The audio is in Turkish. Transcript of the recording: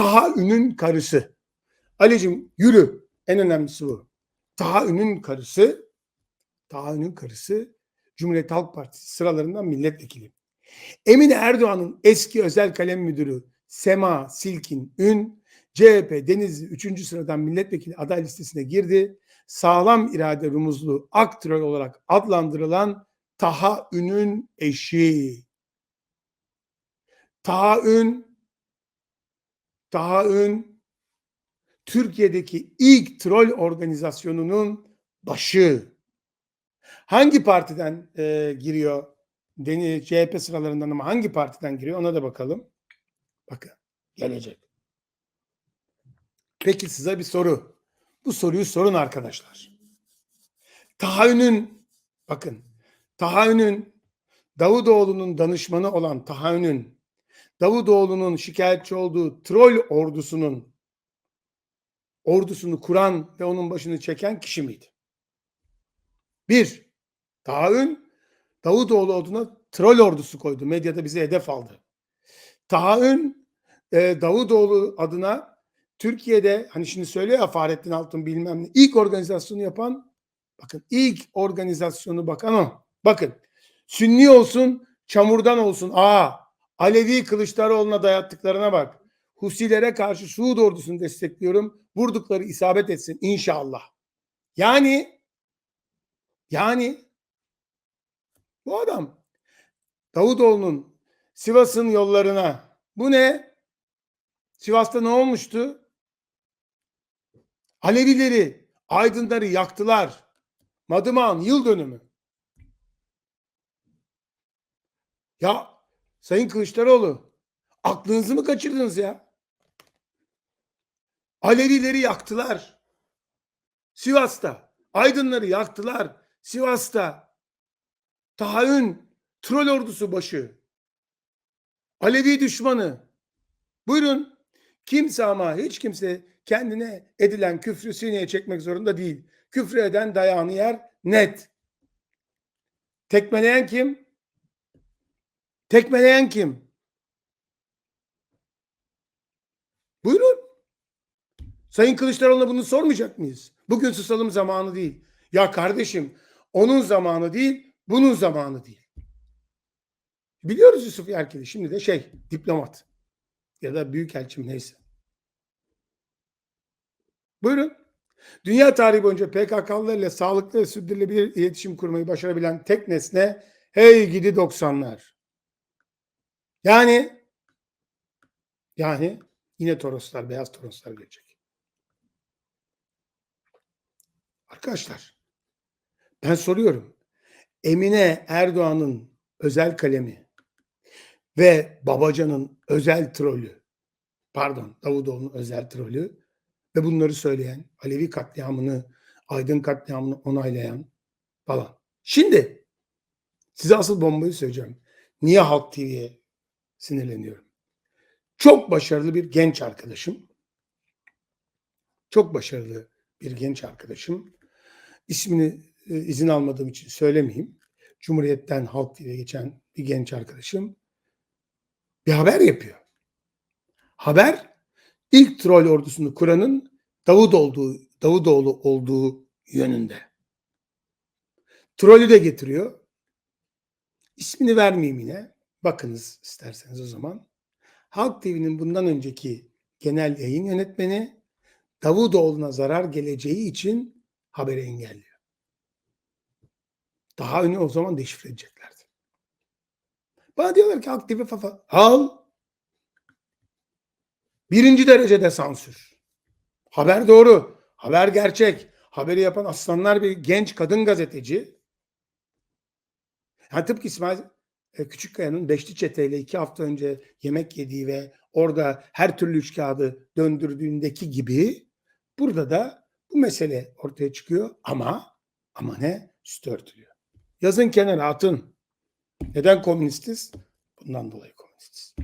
Tahaün'ün karısı. Ali'cim yürü. En önemlisi bu. Tahaün'ün karısı Tahaün'ün karısı Cumhuriyet Halk Partisi sıralarından milletvekili. Emine Erdoğan'ın eski özel kalem müdürü Sema Silkin Ün CHP Denizli 3. sıradan milletvekili aday listesine girdi. Sağlam irade rumuzlu aktörel olarak adlandırılan Taha Ün'ün eşi. Taha Ün Taha Ün Türkiye'deki ilk troll organizasyonunun başı. Hangi partiden e, giriyor? Deni CHP sıralarından ama hangi partiden giriyor ona da bakalım. Bakın gelecek. Peki size bir soru. Bu soruyu sorun arkadaşlar. Tahayyünün bakın Tahayyünün Davutoğlu'nun danışmanı olan Tahayyünün Davutoğlu'nun şikayetçi olduğu troll ordusunun ordusunu kuran ve onun başını çeken kişi miydi? Bir, Tahayyün Davutoğlu adına troll ordusu koydu. Medyada bizi hedef aldı. Tahayyün e, Davutoğlu adına Türkiye'de hani şimdi söylüyor ya Fahrettin Altun bilmem ne ilk organizasyonu yapan bakın ilk organizasyonu bakan o. Bakın Sünni olsun çamurdan olsun. Aa Alevi Kılıçdaroğlu'na dayattıklarına bak. Husilere karşı Suud ordusunu destekliyorum. Vurdukları isabet etsin inşallah. Yani yani bu adam Davutoğlu'nun Sivas'ın yollarına bu ne? Sivas'ta ne olmuştu? Alevileri, aydınları yaktılar. Madımak'ın yıl dönümü. Ya Sayın Kılıçdaroğlu aklınızı mı kaçırdınız ya? Alevileri yaktılar. Sivas'ta. Aydınları yaktılar. Sivas'ta. Tahayyün troll ordusu başı. Alevi düşmanı. Buyurun. Kimse ama hiç kimse kendine edilen küfrü sineye çekmek zorunda değil. Küfrü eden dayağını yer net. Tekmeleyen kim? Tekmeleyen kim? Buyurun. Sayın Kılıçdaroğlu'na bunu sormayacak mıyız? Bugün susalım zamanı değil. Ya kardeşim onun zamanı değil, bunun zamanı değil. Biliyoruz Yusuf Erkel'i. Şimdi de şey diplomat ya da büyükelçim neyse. Buyurun. Dünya tarihi boyunca PKK'lılarla sağlıklı ve sürdürülebilir iletişim kurmayı başarabilen tek nesne hey gidi 90'lar. Yani yani yine Toroslar, beyaz Toroslar gelecek. Arkadaşlar ben soruyorum. Emine Erdoğan'ın özel kalemi ve Babacan'ın özel trolü pardon Davutoğlu'nun özel trolü ve bunları söyleyen Alevi katliamını Aydın katliamını onaylayan falan. Şimdi size asıl bombayı söyleyeceğim. Niye Halk TV'ye sinirleniyorum? Çok başarılı bir genç arkadaşım. Çok başarılı bir genç arkadaşım. İsmini e, izin almadığım için söylemeyeyim. Cumhuriyet'ten Halk TV'ye geçen bir genç arkadaşım bir haber yapıyor. Haber ilk troll ordusunu kuranın Davut olduğu, Davutoğlu olduğu yönünde. Trolü de getiriyor. İsmini vermeyeyim yine. Bakınız isterseniz o zaman. Halk TV'nin bundan önceki genel yayın yönetmeni Davutoğlu'na zarar geleceği için haberi engelliyor. Daha önce o zaman deşifre edeceklerdi. Bana diyorlar ki Halk TV fafa. Al. Birinci derecede sansür. Haber doğru. Haber gerçek. Haberi yapan aslanlar bir genç kadın gazeteci. Yani tıpkı İsmail Küçükkaya'nın Beşli Çete'yle iki hafta önce yemek yediği ve orada her türlü üç kağıdı döndürdüğündeki gibi burada da bu mesele ortaya çıkıyor ama ama ne? Üstü örtülüyor. Yazın kenara atın. Neden komünistiz? Bundan dolayı komünistiz.